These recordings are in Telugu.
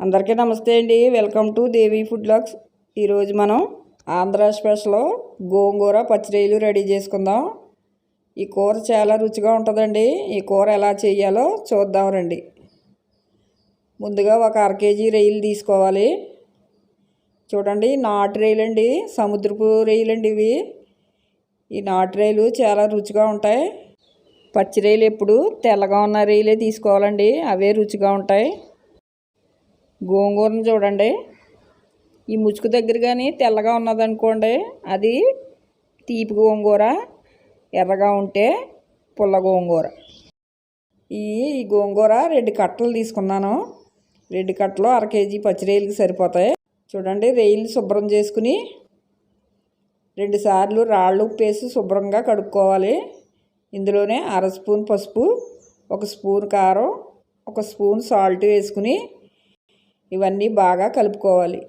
అందరికీ నమస్తే అండి. Welcome to Devi food blogs ఈరోజు మనం ఆంధ్ర స్పెషల్ గోంగూర పచ్చిరొయ్యలు రెడీ చేసుకుందాం. ఈ కూర చాలా రుచిగా ఉంటుందండి. ఈ కూర ఎలా చేయాలో చూద్దాం రండి. ముందుగా ఒక అర కేజీ రొయ్యలు తీసుకోవాలి. చూడండి నాటు రొయ్యలు అండి సముద్రపు రొయ్యలు అండి ఇవి. ఈ నాటు రొయ్యలు చాలా రుచిగా ఉంటాయి. పచ్చి రొయ్యలు ఎప్పుడు తెల్లగా ఉన్న రొయ్యలే తీసుకోవాలండి. అవే రుచిగా ఉంటాయి. గోంగూరను చూడండి. ఈ ముసుకు దగ్గర కానీ తెల్లగా ఉన్నదనుకోండి అది తీపి గోంగూర ఎర్రగా ఉంటే పుల్ల గోంగూర. ఈ ఈ గోంగూర రెండు కట్టలు తీసుకున్నాను. రెండు కట్టలు అర కేజీ పచ్చిరేయలకి సరిపోతాయి. చూడండి రేయిలు శుభ్రం చేసుకుని రెండుసార్లు రాళ్ళు ఉప్పేసి శుభ్రంగా కడుక్కోవాలి. ఇందులోనే అర స్పూన్ పసుపు ఒక స్పూన్ కారం ఒక స్పూన్ సాల్ట్ వేసుకుని ఇవన్నీ బాగా కలుపుకోవాలి.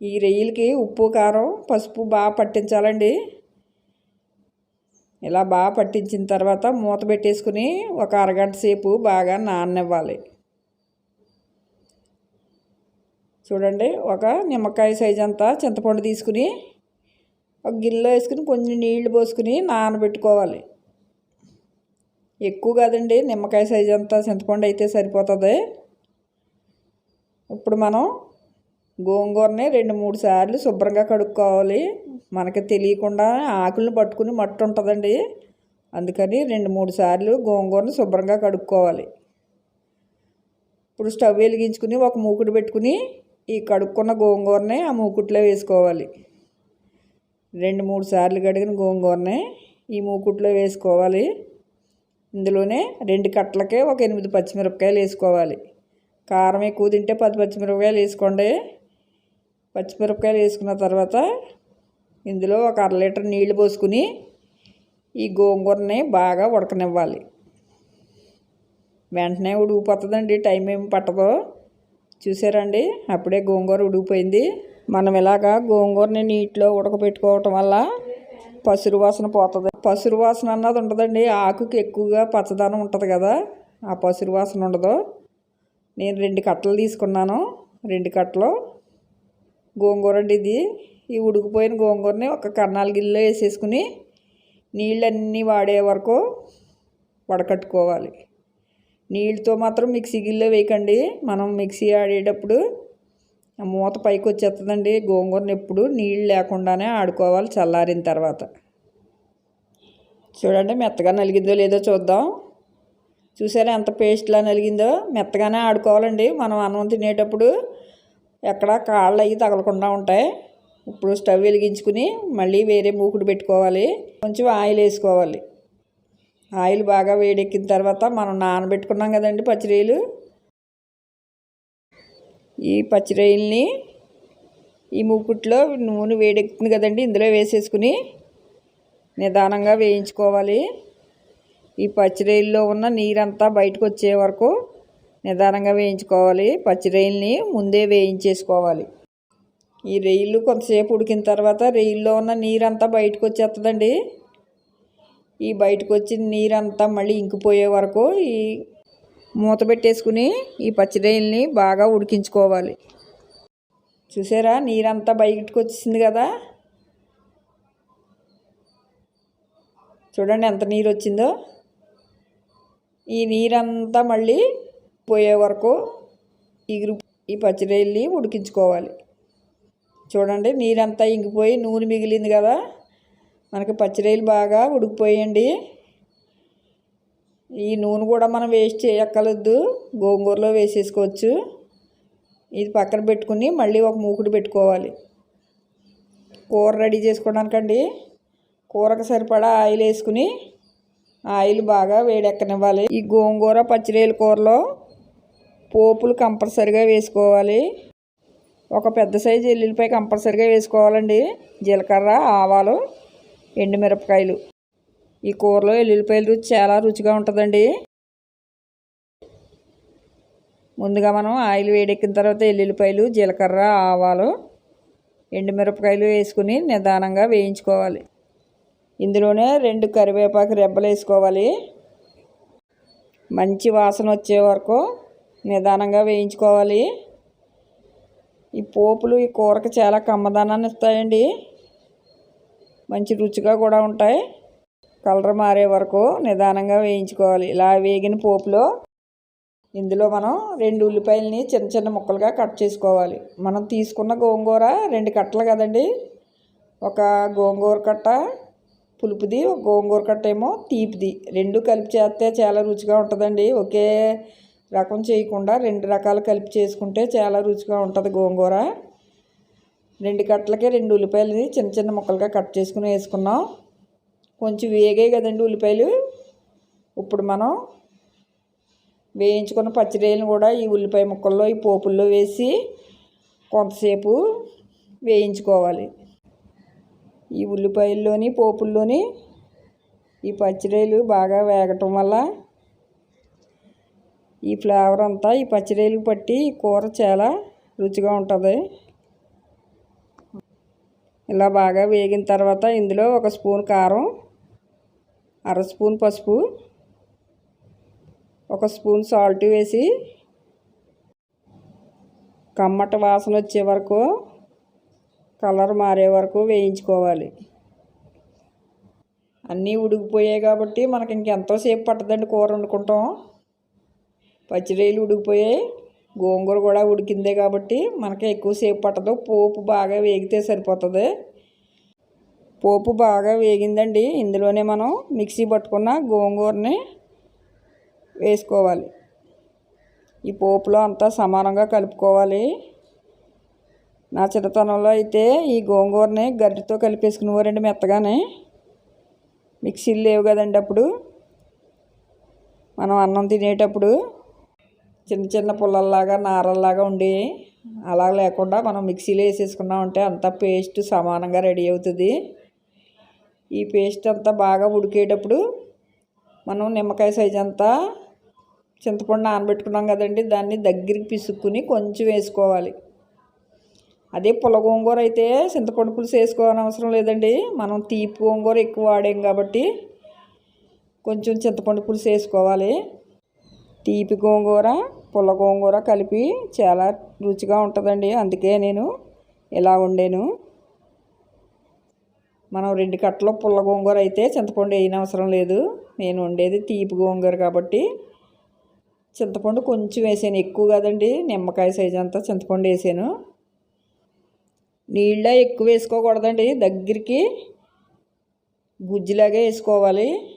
ఈ రొయ్యలకి ఉప్పు కారం పసుపు బాగా పట్టించాలండి. ఇలా బాగా పట్టించిన తర్వాత మూత పెట్టేసుకుని ఒక అరగంట సేపు బాగా నాననివ్వాలి. చూడండి ఒక నిమ్మకాయ సైజ్ అంతా చింతపండు తీసుకుని ఒక గిన్నెలో వేసుకుని కొంచెం నీళ్ళు పోసుకుని నానబెట్టుకోవాలి. ఎక్కువ కాదండి నిమ్మకాయ సైజ్ అంతా చింతపండు అయితే సరిపోతుంది. ఇప్పుడు మనం గోంగూరని రెండు మూడు సార్లు శుభ్రంగా కడుక్కోవాలి. మనకి తెలియకుండా ఆకులను పట్టుకుని మట్టి ఉంటుందండి. అందుకని రెండు మూడు సార్లు గోంగూరని శుభ్రంగా కడుక్కోవాలి. ఇప్పుడు స్టవ్ వెలిగించుకుని ఒక మూకుడు పెట్టుకుని ఈ కడుక్కున్న గోంగూరని ఆ మూకుట్లో వేసుకోవాలి. రెండు మూడు సార్లు కడిగిన గోంగూరని ఈ మూకుట్లో వేసుకోవాలి. ఇందులోనే రెండు కట్టలకే ఒక ఎనిమిది పచ్చిమిరపకాయలు వేసుకోవాలి. కారం ఎక్కువ తింటే పది పచ్చిమిరపకాయలు వేసుకోండి. పచ్చిమిరపకాయలు వేసుకున్న తర్వాత ఇందులో ఒక అర లీటర్ నీళ్ళు పోసుకుని ఈ గోంగూరని బాగా ఉడకనివ్వాలి. వెంటనే ఉడికిపోతుందండి టైం ఏమి పట్టదు. చూసారండి? అప్పుడే గోంగూర ఉడికిపోయింది. మనం ఇలాగా గోంగూరని నీటిలో ఉడకబెట్టుకోవటం వల్ల పసురు వాసన పోతుంది. పసురు వాసన అన్నది ఉండదండి ఆకుకి ఎక్కువగా పచ్చదనం ఉంటుంది కదా ఆ పసురు వాసన ఉండదు. నేను రెండు కట్టలు తీసుకున్నాను రెండు కట్టలు. గోంగూర అండి ఇది. ఈ ఉడికిపోయిన గోంగూరని ఒక కర్నాలు గిన్నెలో వేసేసుకుని నీళ్ళన్నీ వాడే వరకు వడకట్టుకోవాలి. నీళ్ళతో మాత్రం మిక్సీ గిన్నెలో వేయకండి. మనం మిక్సీ ఆడేటప్పుడు మూత పైకి వచ్చేస్తుందండి. గోంగూరని ఎప్పుడు నీళ్ళు లేకుండానే ఆడుకోవాలి చల్లారిన తర్వాత. చూడండి మెత్తగా నలిగిందో లేదో చూద్దాం. చూసారా ఎంత పేస్ట్లా నలిగిందో? మెత్తగానే ఆడుకోవాలండి. మనం అన్నం తినేటప్పుడు ఎక్కడ కాళ్ళు అవి తగలకుండా ఉంటాయి. ఇప్పుడు స్టవ్ వెలిగించుకుని మళ్ళీ వేరే మూకుడు పెట్టుకోవాలి. కొంచెం ఆయిల్ వేసుకోవాలి. ఆయిల్ బాగా వేడెక్కిన తర్వాత మనం నానబెట్టుకున్నాం కదండి పచ్చిరొయ్యలు ఈ పచ్చిరొయ్యల్ని ఈ మూకుట్లో నూనె వేడెక్కుతుంది కదండి ఇందులో వేసేసుకుని నిదానంగా వేయించుకోవాలి. ఈ పచ్చిరేయిల్లో ఉన్న నీరంతా బయటకు వచ్చే వరకు నిదానంగా వేయించుకోవాలి. పచ్చిరేయిల్ని ముందే వేయించేసుకోవాలి. ఈ రొయ్యలు కొంతసేపు ఉడికిన తర్వాత రొయ్యల్లో ఉన్న నీరంతా బయటకు వచ్చేస్తుందండి ఈ బయటకు వచ్చిన నీరంతా మళ్ళీ ఇంకిపోయే వరకు ఈ మూత పెట్టేసుకుని ఈ పచ్చిరేయిల్ని బాగా ఉడికించుకోవాలి. చూసారా? నీరంతా బయటకు వచ్చేసింది కదా? చూడండి ఎంత నీరు వచ్చిందో ఈ నీరంతా మళ్ళీ పోయే వరకు ఇగురు ఈ పచ్చిరొయ్యల్ని ఉడికించుకోవాలి. చూడండి నీరంతా ఇంకిపోయి నూనె మిగిలింది కదా. మనకి పచ్చిరొయ్యలు బాగా ఉడికిపోయండి. ఈ నూనె కూడా మనం వేస్ట్ చేయక్కర్లేదు. గోంగూరలో వేసేసుకోవచ్చు. ఇది పక్కన పెట్టుకుని మళ్ళీ ఒక మూకుడు పెట్టుకోవాలి. కూర రెడీ చేసుకోవడానికండి. కూరకు సరిపడా ఆయిల్ వేసుకుని ఆయిల్ బాగా వేడెక్కనివ్వాలి. ఈ గోంగూర పచ్చిరేలు కూరలో పోపులు కంపల్సరిగా వేసుకోవాలి. ఒక పెద్ద సైజు ఎల్లుల్లిపాయ కంపల్సరిగా వేసుకోవాలండి. జీలకర్ర ఆవాలు ఎండుమిరపకాయలు. ఈ కూరలో ఎల్లుల్లిపాయలు రుచి చాలా రుచిగా ఉంటుందండి. ముందుగా మనం ఆయిల్ వేడెక్కిన తర్వాత ఎల్లుల్లిపాయలు జీలకర్ర ఆవాలు ఎండుమిరపకాయలు వేసుకుని నిదానంగా వేయించుకోవాలి. ఇందులోనే రెండు కరివేపాకు రెబ్బలు వేసుకోవాలి మంచి వాసన వచ్చే వరకు నిదానంగా వేయించుకోవాలి. ఈ పోపులు ఈ కూరకి చాలా కమ్మదనాన్ని ఇస్తాయండి. మంచి రుచిగా కూడా ఉంటాయి. కలర్ మారే వరకు నిదానంగా వేయించుకోవాలి. ఇలా వేగిన పోపులో ఇందులో మనం రెండు ఉల్లిపాయలని చిన్న చిన్న ముక్కలుగా కట్ చేసుకోవాలి. మనం తీసుకున్న గోంగూర రెండు కట్టలు కదండి. ఒక గోంగూర కట్ట పులుపుది ఒక గోంగూర కట్ట ఏమో తీపిది. రెండు కలిపి చేస్తే చాలా రుచిగా ఉంటుందండి. ఒకే రకం చేయకుండా రెండు రకాలు కలిపి చేసుకుంటే చాలా రుచిగా ఉంటుంది గోంగూర. రెండు కట్టలకే రెండు ఉల్లిపాయలని చిన్న చిన్న ముక్కలుగా కట్ చేసుకుని వేసుకున్నాం. కొంచెం వేగాయి కదండి ఉల్లిపాయలు. ఇప్పుడు మనం వేయించుకున్న పచ్చిరేలను కూడా ఈ ఉల్లిపాయ ముక్కల్లో ఈ పోపుల్లో వేసి కొంతసేపు వేయించుకోవాలి. ఈ ఉల్లిపాయల్లోని పోపుల్లోని ఈ పచ్చిరాయలు బాగా వేగటం వల్ల ఈ ఫ్లేవర్ అంతా ఈ పచ్చిరాయలు పట్టి ఈ కూర చాలా రుచిగా ఉంటుంది. ఇలా బాగా వేగిన తర్వాత ఇందులో ఒక స్పూన్ కారం అర స్పూన్ పసుపు ఒక స్పూన్ సాల్ట్ వేసి కమ్మట వాసన వచ్చే వరకు కలర్ మారే వరకు వేయించుకోవాలి. అన్నీ ఉడికిపోయాయి కాబట్టి మనకి ఇంకెంతోసేపు పట్టదండి కూర వండుకుంటాం. పచ్చిరేలు ఉడికిపోయాయి. గోంగూర కూడా ఉడికిందే కాబట్టి మనకి ఎక్కువసేపు పట్టదు. పోపు బాగా వేగితే సరిపోతుంది. పోపు బాగా వేగిందండి. ఇందులోనే మనం మిక్సీ పట్టుకున్న గోంగూరని వేసుకోవాలి. ఈ పోపులో అంతా సమానంగా కలుపుకోవాలి. నా చిన్నతనంలో అయితే ఈ గోంగూరని గడ్డితో కలిపేసుకునేవారండి మెత్తగానే. మిక్సీలు లేవు కదండి అప్పుడు. మనం అన్నం తినేటప్పుడు చిన్న చిన్న పుల్లల్లాగా నారల్లాగా ఉండి అలా లేకుండా మనం మిక్సీలో వేసేసుకున్నామంటే అంతా పేస్ట్ సమానంగా రెడీ అవుతుంది. ఈ పేస్ట్ అంతా బాగా ఉడికేటప్పుడు మనం నిమ్మకాయ సైజ్ అంతా చింతపండు నానబెట్టుకున్నాం కదండి దాన్ని దగ్గరికి పిసుక్కుని కొంచెం వేసుకోవాలి. అదే పుల్ల గోంగూర అయితే చింతపండు పులుసు వేసుకోవాలని అవసరం లేదండి. మనం తీపి గోంగూర ఎక్కువ వాడాం కాబట్టి కొంచెం చింతపండు పులుసు వేసుకోవాలి. తీపి గోంగూర పుల్ల గోంగూర కలిపి చాలా రుచిగా ఉంటుందండి. అందుకే నేను ఇలా వండాను. మనం రెండు కట్టలు పుల్ల గోంగూర అయితే చింతపండు వేయని అవసరం లేదు. నేను వండేది తీపి గోంగూర కాబట్టి చింతపండు కొంచెం వేసాను. ఎక్కువ కదండి. నిమ్మకాయ సైజు అంతా చింతపండు వేసాను. నీళ్ళ ఎక్కువ వేసుకోకూడదండి. దగ్గరికి గుజ్జులాగే వేసుకోవాలి.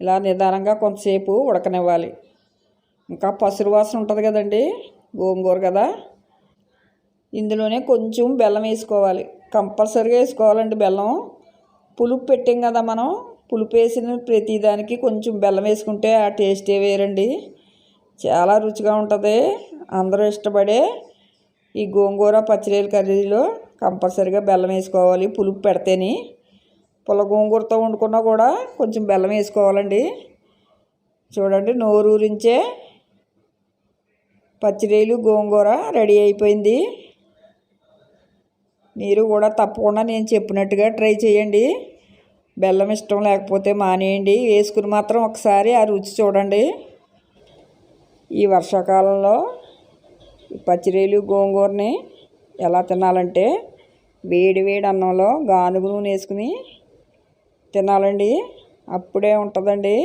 ఇలా నిదానంగా కొంతసేపు ఉడకనివ్వాలి. ఇంకా పసురు వాసన ఉంటుంది కదండి గోంగూర కదా. ఇందులోనే కొంచెం బెల్లం వేసుకోవాలి. కంపల్సరీగా వేసుకోవాలండి బెల్లం. పులుపు పెట్టాం కదా మనం పులుపు వేసిన ప్రతిదానికి కొంచెం బెల్లం వేసుకుంటే ఆ టేస్టే వేరండి. చాలా రుచిగా ఉంటుంది. అందరూ ఇష్టపడే ఈ గోంగూర పచ్చిరేలు కర్రీలో కంపల్సరీగా బెల్లం వేసుకోవాలి పులుపు పెడితేని. పుల్ల గోంగూరతో వండుకున్నా కూడా కొంచెం బెల్లం వేసుకోవాలండి. చూడండి నోరూరించే పచ్చిరేలు గోంగూర రెడీ అయిపోయింది. మీరు కూడా తప్పకుండా నేను చెప్పినట్టుగా ట్రై చేయండి. బెల్లం ఇష్టం లేకపోతే మానేయండి. వేసుకుని మాత్రం ఒకసారి ఆ రుచి చూడండి. ఈ వర్షాకాలంలో పచ్చిరేలు గోంగూరని ఎలా తినాలంటే వేడి వేడి అన్నంలో గానుగు నూనె వేసుకుని తినాలండి. అప్పుడే ఉంటుందండి.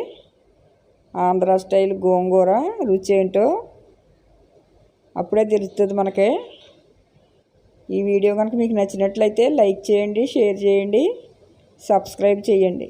ఆంధ్ర స్టైల్ గోంగూర రుచి ఏంటో అప్పుడే తెలుస్తుంది మనకి. ఈ వీడియో కనుక మీకు నచ్చినట్లయితే లైక్ చేయండి షేర్ చేయండి సబ్స్క్రైబ్ చేయండి.